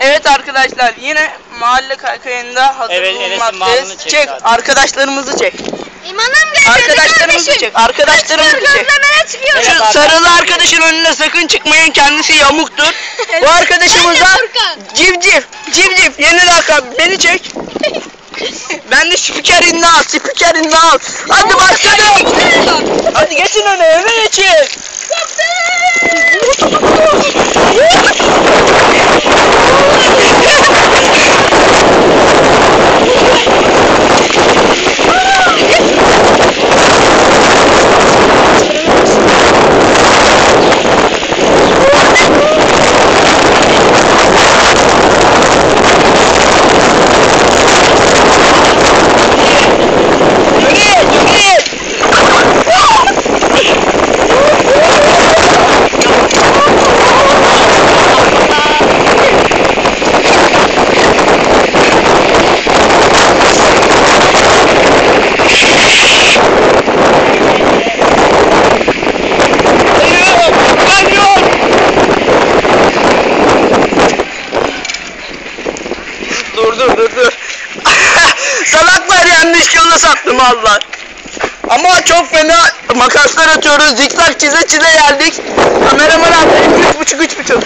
Evet arkadaşlar yine mahalle kaykayında hazır Evet, bulunmaktayız. çek Çek arkadaşlarımızı çek. İmanım getirdi Arkadaşlarımızı kardeşim. çek. Arkadaşlarımızı çek. Çıkıyor. Şu Evet, sarılı arkadaşın önüne sakın çıkmayın kendisi yamuktur. Bu arkadaşımız da Ben de Furkan. civciv. Civciv yeni lakap beni çek. Ben de spikerini al, spikerini al. Hadi başlayalım. Hadi geçin öne, öne geçin. Yürüyün, Dur dur dur dur. Salaklar yanlış yola sattım Allah. Ama çok fena makaslar atıyoruz. Zikzak çize çize geldik. Kameraman abi üç buçuk üç buçuk.